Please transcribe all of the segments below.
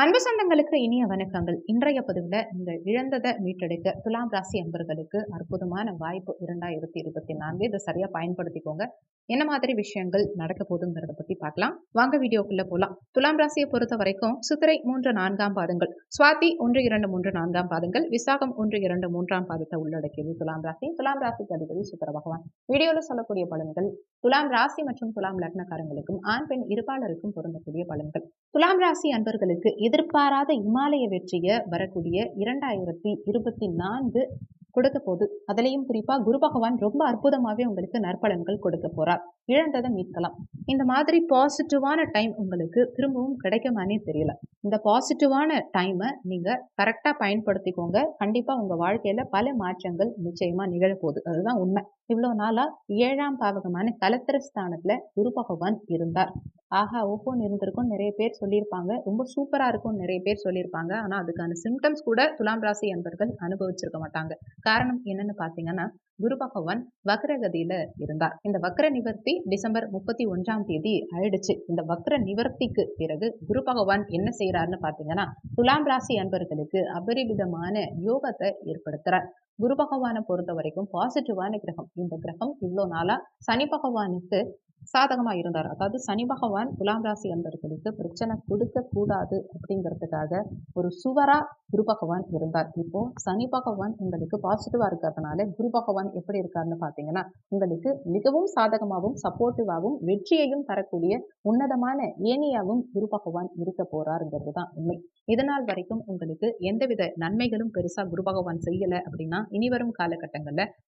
அன்பு சொந்தங்களுக்கு இனிய வணக்கங்கள். இன்றைய பதிவில் நீங்கள் இழந்ததை மீட்டெடுக்க துலாம் ராசி அன்பர்களுக்கு அற்புதமான வாய்ப்பு இரண்டாயிரத்தி இருபத்தி நான்கு. இதை சரியா பயன்படுத்திக்கோங்க. என்ன மாதிரி விஷயங்கள் நடக்க போகுதுங்கிறத பத்தி பார்க்கலாம். வாங்க வீடியோக்குள்ள போகலாம் துலாம் ராசியை பொறுத்த வரைக்கும் சித்திரை மூன்று நான்காம் பாதங்கள் சுவாதி ஒன்று இரண்டு மூன்று நான்காம் பாதங்கள் விசாகம் ஒன்று இரண்டு மூன்றாம் பாதத்தை உள்ளடக்கியது துலாம் ராசி. துலாம் ராசிக்கு அதிபதி சுக்கர பகவான். வீடியோல சொல்லக்கூடிய பலன்கள் துலாம் ராசி மற்றும் துலாம் லக்னக்காரங்களுக்கும் ஆண் பெண் இருபாலருக்கும் பொருந்தக்கூடிய பலன்கள். துலாம் ராசி அன்பர்களுக்கு எதிர்பாராத இமாலய வெற்றியை வரக்கூடிய இரண்டாயிரத்தி இருபத்தி நான்கு கொடுக்க போகுது அதுலேயும் குறிப்பா குரு பகவான் ரொம்ப அற்புதமாகவே உங்களுக்கு நற்பலன்கள் கொடுக்க போறார். இழந்ததை மீட்கலாம். இந்த மாதிரி பாசிட்டிவான டைம் உங்களுக்கு திரும்பவும் கிடைக்குமானே தெரியல. இந்த பாசிட்டிவான டைமை நீங்கள் கரெக்டாக பயன்படுத்திக்கோங்க. கண்டிப்பாக உங்கள் வாழ்க்கையில் பல மாற்றங்கள் நிச்சயமாக நிகழப்போகுது. அதுதான் உண்மை. இவ்வளோ நாளாக ஏழாம் பாவகமான கலத்திரஸ்தானத்துல குரு பகவான் இருந்தார். ஆஹா ஓஹோன்னு இருந்திருக்கும் நிறைய பேர் சொல்லியிருப்பாங்க. ரொம்ப சூப்பராக இருக்கும் நிறைய பேர் சொல்லியிருப்பாங்க. ஆனால் அதுக்கான சிம்டம்ஸ் கூட துலாம் ராசி என்பர்கள் அனுபவிச்சிருக்க மாட்டாங்க. காரணம் என்னன்னு பார்த்தீங்கன்னா குரு பகவான் வக்ரகதியில இருந்தார். இந்த வக்ர நிவர்த்தி டிசம்பர் முப்பத்தி ஒன்றாம் தேதி ஆயிடுச்சு. இந்த வக்ர நிவர்த்திக்கு பிறகு குரு பகவான் என்ன செய்யறாருன்னு பார்த்தீங்கன்னா துலாம் ராசி அன்பர்களுக்கு அபரிவிதமான யோகத்தை ஏற்படுத்துறார். குரு பகவானை பொறுத்த வரைக்கும் பாசிட்டிவான கிரகம். இந்த கிரகம் இவ்வளோ நாளாக சனி பகவானுக்கு சாதகமாக இருந்தார். அதாவது சனி பகவான் துலாம் ராசி அன்பர்களுக்கு பிரச்சனை கொடுக்கக்கூடாது அப்படிங்கிறதுக்காக ஒரு சுவராக குரு பகவான் இருந்தார். இப்போ சனி பகவான் உங்களுக்கு பாசிட்டிவாக இருக்கிறதுனால குரு பகவான் எப்படி இருக்காருன்னு பார்த்தீங்கன்னா உங்களுக்கு மிகவும் சாதகமாகவும் சப்போர்ட்டிவாகவும் வெற்றியையும் தரக்கூடிய உன்னதமான ஏனியாவும் குரு பகவான் இருக்க போறாருங்கிறது தான் உண்மை. இதனால் வரைக்கும் உங்களுக்கு எந்தவித நன்மைகளும் பெருசாக குரு பகவான் செய்யலை அப்படின்னா இனி வரும்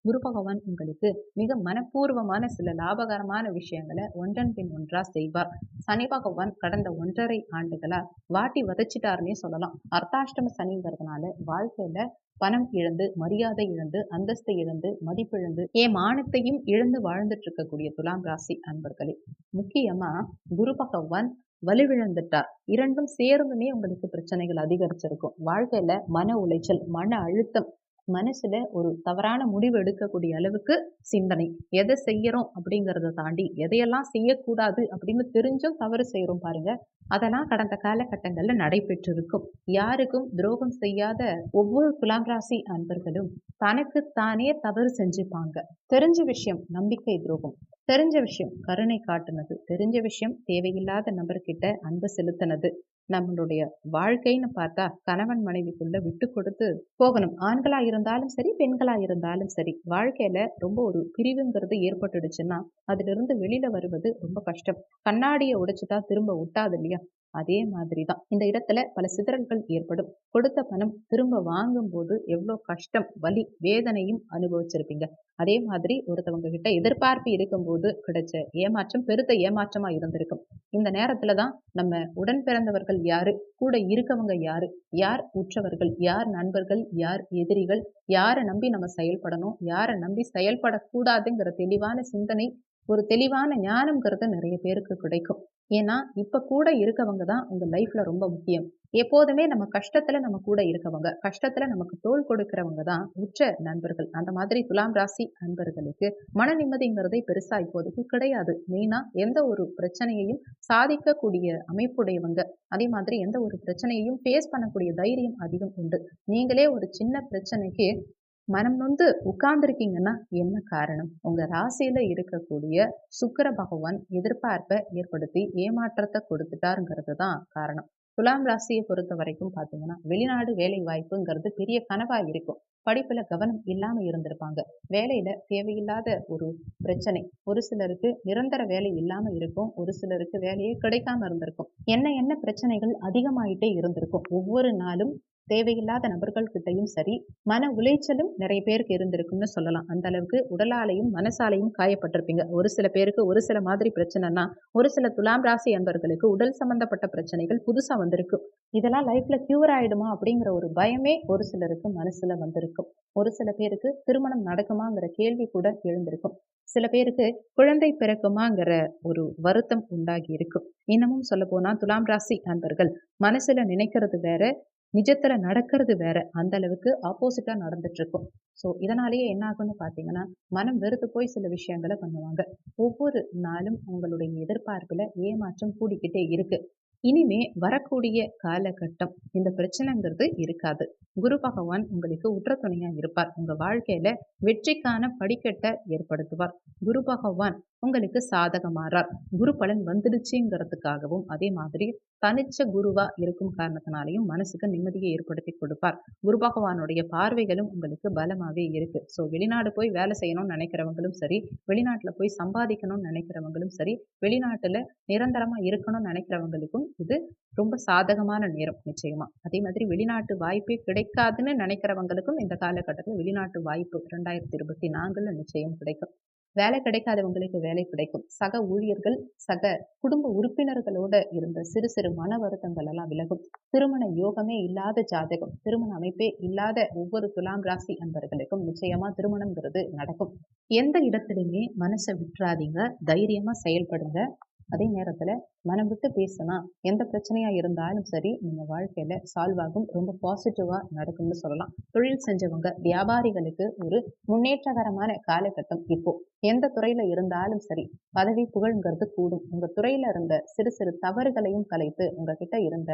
குரு பகவான் உங்களுக்கு மிக மனப்பூர்வமான சில லாபகரமான விஷயம் விஷயங்களை ஒன்றன் பின் ஒன்றா செய்வார் சனி பகவான் கடந்த ஒன்றரை ஆண்டுகளா வாட்டி வதச்சிட்டாருன்னே சொல்லலாம். அர்த்தாஷ்டம சனிங்கிறதுனால வாழ்க்கையில பணம் இழந்து மரியாதை இழந்து அந்தஸ்து இழந்து மதிப்பிழந்து ஏன் மானத்தையும் இழந்து வாழ்ந்துட்டு இருக்கக்கூடிய துலாம் ராசி அன்பர்களே முக்கியமா குரு பகவான் வலுவிழந்துட்டார் இரண்டும் சேர்ந்துமே உங்களுக்கு பிரச்சனைகள் அதிகரிச்சிருக்கும். வாழ்க்கையில மன உளைச்சல் மன அழுத்தம் மனசுல ஒரு தவறான முடிவு எடுக்கக்கூடிய அளவுக்கு சிந்தனை. எதை செய்யறோம் அப்படிங்கிறத தாண்டி எதையெல்லாம் செய்யக்கூடாது அப்படின்னு தெரிஞ்சும் தவறு செய்யறோம் பாருங்க. அதெல்லாம் கடந்த காலகட்டங்கள்ல நடைபெற்றிருக்கும். யாருக்கும் துரோகம் செய்யாத ஒவ்வொரு துலாம் ராசி அன்பர்களும் தனக்குத்தானே தவறு செஞ்சுப்பாங்க. தெரிஞ்ச விஷயம் நம்பிக்கை துரோகம். தெரிஞ்ச விஷயம் கருணை காட்டுனது. தெரிஞ்ச விஷயம் தேவையில்லாத நபர்கிட்ட அன்பு செலுத்தினது. நம்மளுடைய வாழ்க்கைன்னு பார்த்தா கணவன் மனைவிக்குள்ள விட்டு கொடுத்து போகணும். ஆண்களா இருந்தாலும் சரி பெண்களா இருந்தாலும் சரி வாழ்க்கையில ரொம்ப ஒரு பிரிவுங்கிறது ஏற்பட்டுடுச்சுன்னா அதுல இருந்து வெளியில வருவது ரொம்ப கஷ்டம். கண்ணாடியை உடைச்சுட்டா திரும்ப ஒட்டாது இல்லையா? அதே மாதிரி தான் இந்த இடத்துல பல சிதறல்கள் ஏற்படும். கொடுத்த பணம் திரும்ப வாங்கும் போது எவ்வளோ கஷ்டம் வலி வேதனையும் அனுபவிச்சிருப்பீங்க. அதே மாதிரி ஒருத்தவங்க கிட்ட எதிர்பார்ப்பு இருக்கும்போது கிடைச்ச ஏமாற்றம் பெருத்த ஏமாற்றமா இருந்திருக்கும். இந்த நேரத்துல தான் நம்ம உடன் பிறந்தவர்கள் யாரு? கூட இருக்கவங்க யாரு? யார் உற்றவர்கள்? யார் நண்பர்கள்? யார் எதிரிகள்? யாரை நம்பி நம்ம செயல்படணும்? யாரை நம்பி செயல்படக்கூடாதுங்கிற தெளிவான சிந்தனை ஒரு தெளிவான ஞானம்ங்கிறது நிறைய பேருக்கு கிடைக்கும். ஏன்னா இப்ப கூட இருக்கவங்க தான் உங்க லைஃப்ல ரொம்ப முக்கியம். எப்போதுமே நம்ம கஷ்டத்துல நம்ம கூட இருக்கவங்க கஷ்டத்துல நமக்கு தோல் கொடுக்கிறவங்க தான் உற்ற நண்பர்கள். அந்த மாதிரி துலாம் ராசி நண்பர்களுக்கு மன நிம்மதிங்கிறதே பெருசா இப்போதைக்கு கிடையாது. மெயினா எந்த ஒரு பிரச்சனையையும் சாதிக்கக்கூடிய அமைப்புடையவங்க அதே மாதிரி எந்த ஒரு பிரச்சனையையும் ஃபேஸ் பண்ணக்கூடிய தைரியம் அதிகம் உண்டு. நீங்களே ஒரு சின்ன பிரச்சனைக்கு மனம் நொந்து உட்கார்ந்துருக்கீங்கன்னா என்ன காரணம்? உங்க ராசியில இருக்கக்கூடிய சுக்கர பகவான் எதிர்பார்ப்பை ஏற்படுத்தி ஏமாற்றத்தை கொடுத்துட்டாருங்கிறது தான் காரணம். துலாம் ராசியை பொறுத்த வரைக்கும் பார்த்தீங்கன்னா வெளிநாடு வேலை வாய்ப்புங்கிறது பெரிய கனவாக இருக்கும். படிப்பில் கவனம் இல்லாமல் இருந்திருப்பாங்க. வேலையில் தேவையில்லாத ஒரு பிரச்சனை. ஒரு சிலருக்கு நிரந்தர வேலை இல்லாமல் இருக்கும். ஒரு சிலருக்கு வேலையே கிடைக்காம இருந்திருக்கும். என்ன என்ன பிரச்சனைகள் அதிகமாயிட்டே இருந்திருக்கும். ஒவ்வொரு நாளும் தேவையில்லாத நபர்கள்கிட்டையும் சரி மன உளைச்சலும் நிறைய பேருக்கு இருந்திருக்கும்னு சொல்லலாம். அந்த அளவுக்கு உடலாலையும் மனசாலையும் காயப்பட்டிருப்பீங்க. ஒரு சில பேருக்கு ஒரு சில மாதிரி பிரச்சனைனா ஒரு சில துலாம் ராசி அன்பர்களுக்கு உடல் சம்பந்தப்பட்ட பிரச்சனைகள் புதுசா வந்திருக்கும் இதெல்லாம் லைஃப்ல கியூர் ஆயிடுமா அப்படிங்கிற ஒரு பயமே ஒரு சிலருக்கு மனசுல வந்திருக்கும். ஒரு சில பேருக்கு திருமணம் நடக்குமாங்கிற கேள்வி கூட எழுந்திருக்கும். சில பேருக்கு குழந்தை பிறக்குமாங்கிற ஒரு வருத்தம் உண்டாகி இருக்கும். இன்னமும் சொல்ல போனா துலாம் ராசி அன்பர்கள் மனசுல நினைக்கிறது வேற நிஜத்துல நடக்கிறது வேற. அந்த அளவுக்கு ஆப்போசிட்டா நடந்துட்டு இருக்கும் ஸோ இதனாலேயே என்ன ஆகும்னு பார்த்தீங்கன்னா மனம் வெறுத்து போய் சில விஷயங்களை பண்ணுவாங்க. ஒவ்வொரு நாளும் உங்களுடைய எதிர்பார்ப்புல ஏமாற்றம் கூடிக்கிட்டே இருக்கு. இனிமே வரக்கூடிய காலகட்டம் இந்த பிரச்சனைங்கிறது இருக்காது. குரு பகவான் உங்களுக்கு உற்ற துணையா இருப்பார். உங்க வாழ்க்கையில வெற்றிக்கான படிக்கட்டை ஏற்படுத்துவார். குரு பகவான் உங்களுக்கு சாதகமாறார். குரு பலன் வந்துடுச்சுங்கிறதுக்காகவும் அதே மாதிரி தனிச்ச குருவா இருக்கும் காரணத்தினாலையும் மனசுக்கு நிம்மதியை ஏற்படுத்தி கொடுப்பார். குரு பகவானுடைய பார்வைகளும் உங்களுக்கு பலமாகவே இருக்கு. ஸோ வெளிநாடு போய் வேலை செய்யணும்னு நினைக்கிறவங்களும் சரி வெளிநாட்டில் போய் சம்பாதிக்கணும்னு நினைக்கிறவங்களும் சரி வெளிநாட்டில் நிரந்தரமா இருக்கணும்னு நினைக்கிறவங்களுக்கும் இது ரொம்ப சாதகமான நேரம் நிச்சயமா. அதே மாதிரி வெளிநாட்டு வாய்ப்பே கிடைக்காதுன்னு நினைக்கிறவங்களுக்கும் இந்த காலகட்டத்தில் வெளிநாட்டு வாய்ப்பு ரெண்டாயிரத்தி இருபத்தி நான்குல நிச்சயம் கிடைக்கும். வேலை கிடைக்காதவங்களுக்கு வேலை கிடைக்கும். சக ஊழியர்கள் சக குடும்ப உறுப்பினர்களோட இருந்த சிறு சிறு மன வருத்தங்கள் எல்லாம் விலகும். திருமண யோகமே இல்லாத ஜாதகம் திருமண அமைப்பே இல்லாத ஒவ்வொரு துலாம் ராசி அன்பர்களுக்கும் நிச்சயமா திருமணம்ங்கிறது நடக்கும். எந்த இடத்துலையுமே மனசை விட்டுறாதீங்க. தைரியமா செயல்படுங்க. அதே நேரத்தில் மனம் விட்டு பேசினா எந்த பிரச்சனையாக இருந்தாலும் சரி நம்ம வாழ்க்கையில் சால்வ் ஆகும். ரொம்ப பாசிட்டிவாக நடக்கும்னு சொல்லலாம். தொழில் செஞ்சவங்க வியாபாரிகளுக்கு ஒரு முன்னேற்றகரமான காலகட்டம் இப்போ. எந்த துறையில் இருந்தாலும் சரி பதவி புகழ்ங்கிறது கூடும். உங்கள் துறையில் இருந்த சிறு சிறு தவறுகளையும் கலைத்து உங்ககிட்ட இருந்த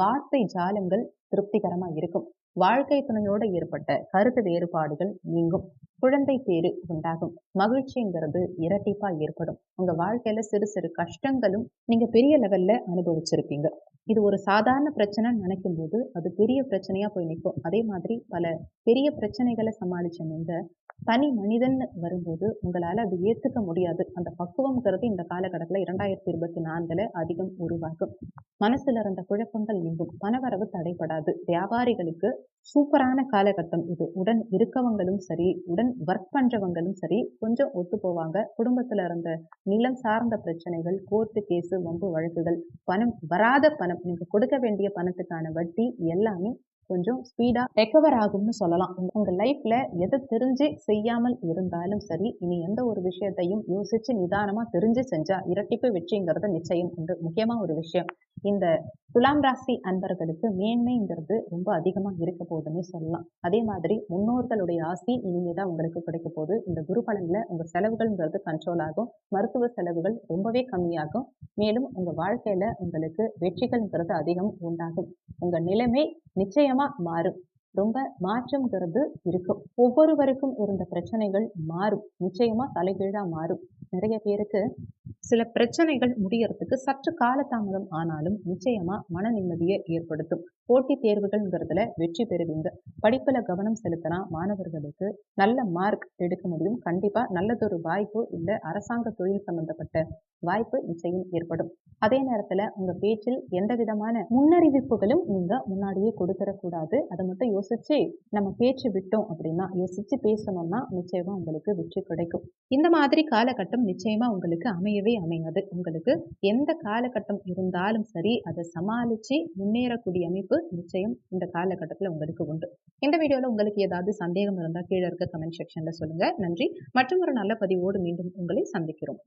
வார்த்தை ஜாலங்கள் திருப்திகரமாக இருக்கும். வாழ்க்கை துணையோடு ஏற்பட்ட கருத்து வேறுபாடுகள் நீங்கும். குழந்தை பேரு உண்டாகும். மகிழ்ச்சிங்கிறது இரட்டிப்பா ஏற்படும். உங்க வாழ்க்கையில சிறு சிறு கஷ்டங்களும் நீங்க பெரிய லெவல்ல அனுபவிச்சிருப்பீங்க. இது ஒரு சாதாரண பிரச்சனைன்னு நினைக்கும் போது அது பெரிய பிரச்சனையா போய் நிற்கும். அதே மாதிரி பல பெரிய பிரச்சனைகளை சமாளிச்ச நீங்க தனி மனிதன் வரும்போது உங்களால் அது ஏற்றுக்க முடியாது. அந்த பக்குவம்ங்கிறது இந்த காலகட்டத்தில் இரண்டாயிரத்தி இருபத்தி நான்கில் அதிகம் உருவாகும். மனசில் இருந்த குழப்பங்கள் நீங்கும். பணவரவு தடைபடாது. வியாபாரிகளுக்கு சூப்பரான காலகட்டம் இது. உடன் இருக்கவங்களும் சரி உடன் ஒர்க் பண்ணுறவங்களும் சரி கொஞ்சம் ஒத்து போவாங்க. குடும்பத்தில் இருந்த நிலம் சார்ந்த பிரச்சனைகள் கோர்ட்டு கேஸு வம்பு வழக்குகள் பணம் வராத பணம் நீங்கள் கொடுக்க வேண்டிய பணத்துக்கான வட்டி எல்லாமே கொஞ்சம் ஸ்பீடாக ரெக்கவர் ஆகும்னு சொல்லலாம். உங்கள் லைஃப்பில் எதை தெரிஞ்சு செய்யாமல் இருந்தாலும் சரி இனி எந்த ஒரு விஷயத்தையும் யோசித்து நிதானமாக தெரிஞ்சு செஞ்சால் இரட்டிப்பு வெற்றிங்கிறது நிச்சயம். உண்டு முக்கியமாக ஒரு விஷயம். இந்த துலாம் ராசி அன்பர்களுக்கு மேன்மைங்கிறது ரொம்ப அதிகமாக இருக்க போகுதுன்னு சொல்லலாம். அதே மாதிரி முன்னோர்களுடைய ஆசி இனிமே தான் உங்களுக்கு கிடைக்க போகுது. இந்த குரு பலனில் உங்கள் செலவுகள்ங்கிறது கண்ட்ரோல் ஆகும். மருத்துவ செலவுகள் ரொம்பவே கம்மியாகும். மேலும் உங்கள் வாழ்க்கையில் உங்களுக்கு வெற்றிகள்ங்கிறது அதிகம் உண்டாகும். உங்கள் நிலைமை நிச்சயம் நிச்சயமாக மாறும். ரொம்ப மாற்றம்ங்கிறது இருக்கும். ஒவ்வொருவருக்கும் இருந்த பிரச்சனைகள் மாறும். நிச்சயமா தலைகீழா மாறும். நிறைய பேருக்கு சில பிரச்சனைகள் முடியறதுக்கு சற்று காலதாமதம் ஆனாலும் நிச்சயமா மன நிம்மதியை ஏற்படுத்தும். போட்டி தேர்வுகள்ங்கிறதுல வெற்றி பெறுவீங்க. படிப்புல கவனம் செலுத்தினா மாணவர்களுக்கு நல்ல மார்க் எடுக்க முடியும். கண்டிப்பா நல்லதொரு வாய்ப்பு இல்லை அரசாங்க தொழில் சம்பந்தப்பட்ட வாய்ப்பு நிச்சயம் ஏற்படும். அதே நேரத்துல உங்க பேச்சில் எந்த விதமான முன்னறிவிப்புகளும் நீங்க முன்னாடியே கொடுத்துடக்கூடாது. அதை மட்டும் யோசிச்சு நம்ம பேச்சு விட்டோம் அப்படின்னா யோசிச்சு பேசணும்னா நிச்சயமா உங்களுக்கு வெற்றி கிடைக்கும். இந்த மாதிரி காலகட்டம் நிச்சயமா உங்களுக்கு அமையவே அமைவது. உங்களுக்கு எந்த காலகட்டம் இருந்தாலும் சரி அதை சமாளித்து முன்னேறக்கூடிய அமைப்பு நிச்சயம் இந்த காலகட்டத்தில் உங்களுக்கு உண்டு. இந்த வீடியோவில் உங்களுக்கு ஏதாவது சந்தேகம் இருந்தால் கீழே இருக்க கமெண்ட் செக்ஷனில் சொல்லுங்கள் நன்றி. மற்றும் ஒரு நல்ல பதிவோடு மீண்டும் உங்களை சந்திக்கிறோம்.